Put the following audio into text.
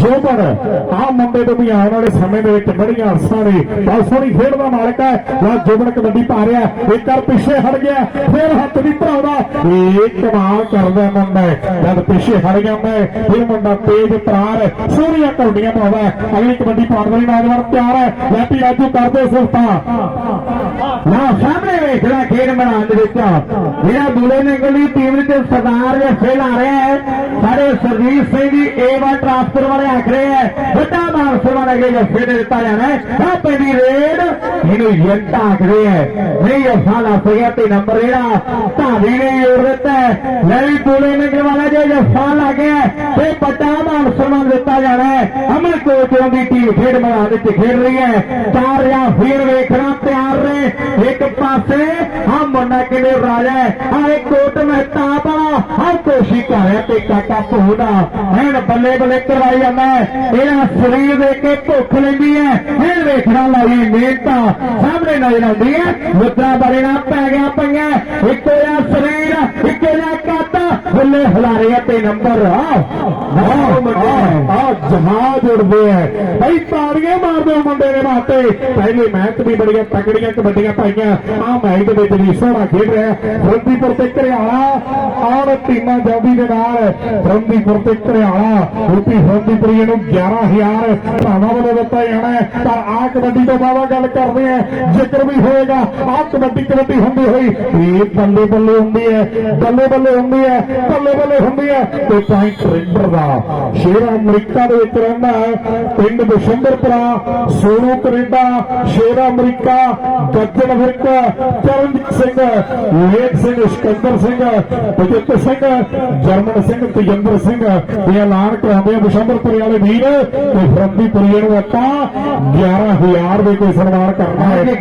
ਜੋ ਆ ਮੁੰਡੇ ਤੋਂ ਵੀ ਆਉਣ ਵਾਲੇ ਸਮੇਂ ਦੇ ਵਿੱਚ ਬੜੀਆਂ ਅਰਸਾਂ ਨੇ। ਬਹੁਤ ਸੋਹਣੀ ਖੇਡ ਦਾ ਮਾਲਕ ਹੈ। ਲਾ ਜੋਬਨ ਕਬੱਡੀ ਪਾ ਰਿਹਾ ਇੱਕ ਕਰ ਪਿੱਛੇ ਹਟ ਗਿਆ। ਫਿਰ ਹੱਥ ਨਹੀਂ ਭਰਾਉਂਦਾ। ਇਹ ਕਮਾਲ ਕਰਦਾ ਮੁੰਡਾ ਜਦ ਪਿੱਛੇ ਹਟ ਜਾਂਦਾ ਹੈ, ਫਿਰ ਮੁੰਡਾ ਤੇਜ਼ ਤਰਾਰ ਸੋਹਣੀਆਂ ਕੌਡੀਆਂ ਪਾਉਂਦਾ ਅਗਲੀ ਕਬੱਡੀ ਪਾਉਣ ਵਾਲੀ ਨੌਜਵਾਨ ਤਿਆਰ ਹੈ। ਲੈਪੀ ਰਾਜੂ ਕਰਦੇ ਸੁਲਤਾਨ ਨਾ ਸਾਹਮਣੇ ਵੇਖ ਲੈ ਖੇਡ ਮੈਦਾਨ ਦੇ ਵਿੱਚ। ਜਿਹੜਾ ਦੂਲੇ ਨੇ ਦੀ ਟੀਮ ਦੇ ਸਰਦਾਰ ਜੇ ਫੇਲ ਆ ਰਿਹਾ ਹੈ। ਸਾਡੇ ਸਰਜੀਤ ਸਿੰਘ ਜੀ ਏ1 ਟ੍ਰਾਂਸਫਰ ਵਾਲੇ ਆਖ ਰਹੇ ਹੈ ਵੱਡਾ ਮਾਨ ਸਨਮਾਨ ਅਗੇ ਜੇ ਫੇਲ ਦਿੱਤਾ ਜਾਣਾ ਹੈ। ਆ ਪੈਂਦੀ ਰੇਡ ਇਹਨੂੰ ਯੰਟ ਆਖਦੇ ਹੈ ਨਹੀਂ, ਉਹ ਸਾਲਾ ਸਗਿਆ ਤੇ ਨੰਬਰ ਜਿਹੜਾ ਢਾਬੀ ਨੇ ਜੋੜ ਦਿੱਤਾ ਲੈ ਵੀ ਦੂਲੇ ਨੰਗਲ ਵਾਲਾ ਜੇ ਜਫਾ ਲੱਗ ਗਿਆ ਤੇ ਵੱਡਾ ਮਾਨ ਸਨਮਾਨ ਦਿੱਤਾ ਜਾਣਾ ਹੈ। ਅਮਰ ਕੋਚੋਂ ਦੀ ਟੀਮ ਖੇਡ ਮੈਦਾਨ ਵਿੱਚ ਖੇਡ ਰਹੀ ਹੈ। ਚਾਰ ਜਾਂ ਫਿਰ ਵੇਖਣਾ ਤਿਆਰ ਨੇ। ਇੱਕ ਪਾਸੇ ਆ ਮੁੰਡਾ ਕਿਵੇਂ ਰਾਜਾ ਆ ਇੱਕ ਕੋਟ ਮਹਿਤਾਬ ਆ ਕੋਸ਼ਿਸ਼ ਤੇ ਕਾਟਾ ਭੂਨਾ ਐਨ ਬੱਲੇ ਬੱਲੇ ਕਰਵਾਈ ਜਾਂਦਾ ਹੈ। ਇਹਦਾ ਸਰੀਰ ਦੇ ਕੇ ਭੁੱਖ ਲੈਂਦੀ ਹੈ। ਇਹ ਵੇਖਣਾ ਲਾਈ ਮਿਹਨਤਾਂ। ਸਾਹਮਣੇ ਨਜ਼ਰ ਆਉਂਦੀ ਹੈ। ਮੁੱਦਰਾ ਬਰੇ ਨਾਲ ਪੈ ਗਿਆ ਪਈਆਂ ਇੱਕੋ ਜਿਹਾ ਸਰੀਰ, ਇੱਕੋ ਜਿਹਾ ਕਾਤਾ ਬੱਲੇ ਹਲਾਰੇ ਤੇ ਨੰਬਰ। ਆ ਆ ਜਹਾਜ਼ ਉੜਦੇ ਐ ਬਈ ਤਾੜੀਆਂ ਮਾਰਦੇ ਹੋ ਮੁੰਡੇ ਦੇ ਵਾਸਤੇ। ਪਹਿਲੇ ਮੈਚ ਵੀ ਬੜੀਆਂ ਤਕੜੀਆਂ ਕਬੱਡੀਆਂ ਪਾਈਆਂ। ਆ ਮੈਚ ਦੇ ਵਿੱਚ ਵੀ ਸੋਹਣਾ ਖੇਡ ਰਿਹਾ ਫਰੰਦੀਪੁਰ ਤੇ ਘਰਿਆਲਾ। ਔਰ ਟੀਮਾਂ ਜੌਬੀ ਦੇ ਨਾਲ। ਫਰੰਦੀਪੁਰ ਤੇ ਘਰਿਆਲਾ। ਰੂਪੀ ਫਰੰਦੀਪੁਰੀ ਨੂੰ 11000 ਭਾਵਾਂ ਵੱਲੋਂ ਦਿੱਤਾ ਜਾਣਾ ਹੈ। ਪਰ ਆ ਕਬੱਡੀ ਤੋਂ ਬਾਅਦ ਗੱਲ ਕਰਦੇ ਆ। ਜ਼ਿਕਰ ਵੀ ਹੋਏਗਾ। ਆ ਕਬੱਡੀ ਕਬੱਡੀ ਹੁੰਦੀ ਹੋਈ ਇਹ ਬੱਲੇ ਬੱਲੇ ਹੁੰਦੀ ਹੈ। ਬੱਲੇ ਬੱਲੇ ਹੁੰਦੀ ਹੈ। ਬੱਲੇ ਬੱਲੇ ਹੁੰਦੀ ਹੈ। ਤੇ ਪੁਆਇੰਟ ਰਿੰਡਰ ਦਾ ਸ਼ੇਰ ਅਮਰੀਕਾ ਦੇ ਵਿੱਚ ਰਹਿੰਦਾ ਹੈ, ਪਿੰਡ ਬਿਸ਼ੰਬਰਪੁਰਾ ਸੋਨੂ ਕੈਨੇਡਾ, ਸ਼ੇਰ ਅਮਰੀਕਾ, ਗੱਜਣ ਫਿਰਕਾ ਚਰਨਜੀਤ ਸਿੰਘ, ਲੇਖ ਸਿੰਘ, ਸਿਕੰਦਰ ਸਿੰਘ, ਬਜਿੱਤ ਸਿੰਘ, ਜਰਮਨ ਸਿੰਘ, ਤੇਜਿੰਦਰ ਸਿੰਘ, ਇਹ ਐਲਾਨ ਕਰਾਉਂਦੇ ਆ ਬਿਸ਼ੰਬਰਪੁਰੇ ਵਾਲੇ ਵੀਰ ਤੇ ਫਰੰਦੀਪੁਰੀਏ ਨੂੰ ਆਪਾਂ 11000 ਦੇ ਕੋਈ ਸਨਮਾਨ ਕਰਨਾ ਹੈ।